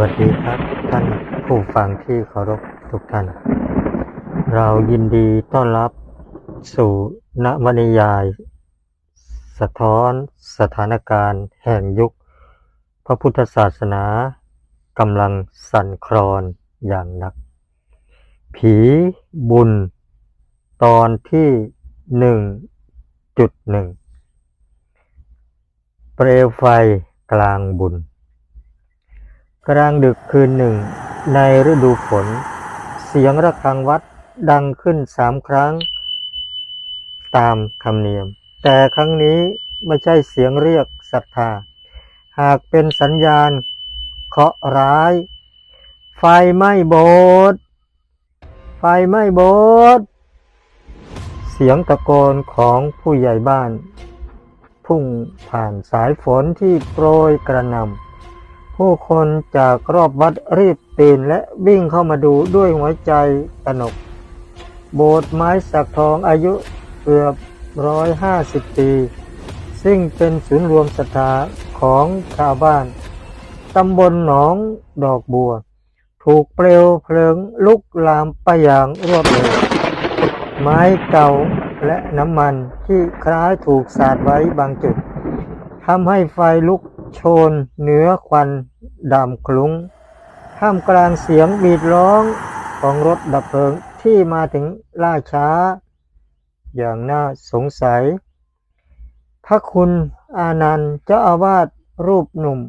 วัสดีครับท่านผู้ฟังที่เคารพทุกท่าน เรายินดีต้อนรับสู่นวนิยาย สะท้อนสถานการณ์แห่งยุค พระพุทธศาสนากำลังสั่นคลอนอย่างหนัก ผีบุญ ตอนที่หนึ่งจุดหนึ่งเปลวไฟกลางบุญ กลางดึกคืนหนึ่ง ในฤดูฝน เสียงระฆังวัดดังขึ้นสามครั้ง ตามธรรมเนียม แต่ครั้งนี้ไม่ใช่เสียงเรียกศรัทธา หากเป็นสัญญาณเคราะห์ร้าย ไฟไหม้โบสถ์ไฟไหม้โบสถ์เสียงตะโกนของผู้ใหญ่บ้าน พุ่งผ่านสายฝนที่โปรยกระหน่ำ ผู้คนจากรอบวัดรีบตื่นและวิ่งเข้ามาดูด้วยหัวใจตนก โบสถ์ไม้สักทองอายุเกือบร้อยห้าสิบปี ซึ่งเป็นศูนย์รวมศรัทธาของชาวบ้าน ตำบลหนองดอกบัว ถูกเปลวเพลิงลุกลามไปอย่างรวดเร็ว ไม้เก่าและน้ำมันที่คล้ายถูกสาดไว้บางจุดทำให้ไฟลุก โชนเหนือควันดำคลุ้งท่ามกลางเสียงบีดร้องของรถดับเพลิงที่มาถึงล่าช้า อย่างน่าสงสัย พระคุณอานันต์เจ้าอาวาสรูปหนุ่ม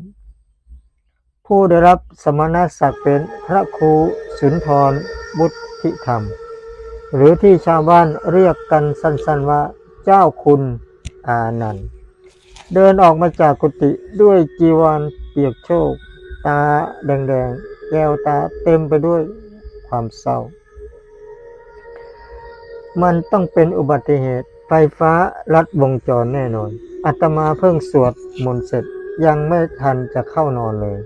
ผู้ได้รับสมณศักดิ์เป็นพระครูสุนทรบุตธิธรรม หรือที่ชาวบ้านเรียกกันสั้นๆว่าเจ้าคุณอานันต์ เดินออกมาจากกุฏิด้วยจีวรเปียกโชก ตาแดงๆ แก้วตาเต็มไปด้วยความเศร้า มันต้องเป็นอุบัติเหตุ ไฟฟ้าลัดวงจรแน่นอนอาตมาเพิ่งสวดมนต์เสร็จยังไม่ทันจะเข้านอนเลย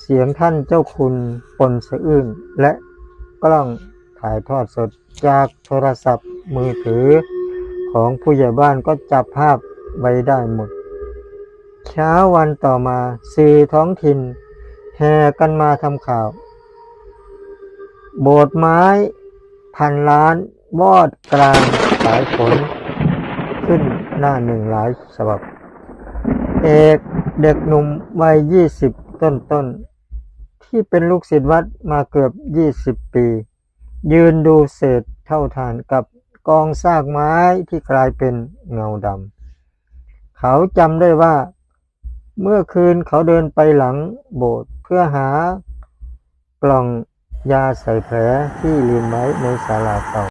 เสียงท่านเจ้าคุณปนสะอื้นและกล้องถ่ายทอดสดจากโทรศัพท์มือถือของผู้ใหญ่บ้านก็จับภาพ ไว้ได้หมด เช้าวันต่อมาสื่อท้องถิ่น แห่กันมาทำข่าว โบสถ์ไม้พันล้านวอดกลางสายฝนขึ้นหน้าหนึ่งหลายฉบับ เอกเด็กหนุ่มวัยยี่สิบต้นๆที่เป็นลูกศิษย์วัดมาเกือบยี่สิบปี ยืนดูเศษเท่าฐานกับกองซากไม้ที่กลายเป็นเงาดำ เขาจำได้ว่า เมื่อคืนเขาเดินไปหลังโบสถ์เพื่อหากล่องยาใส่แผลที่ลืมไว้ในศาลาเก่า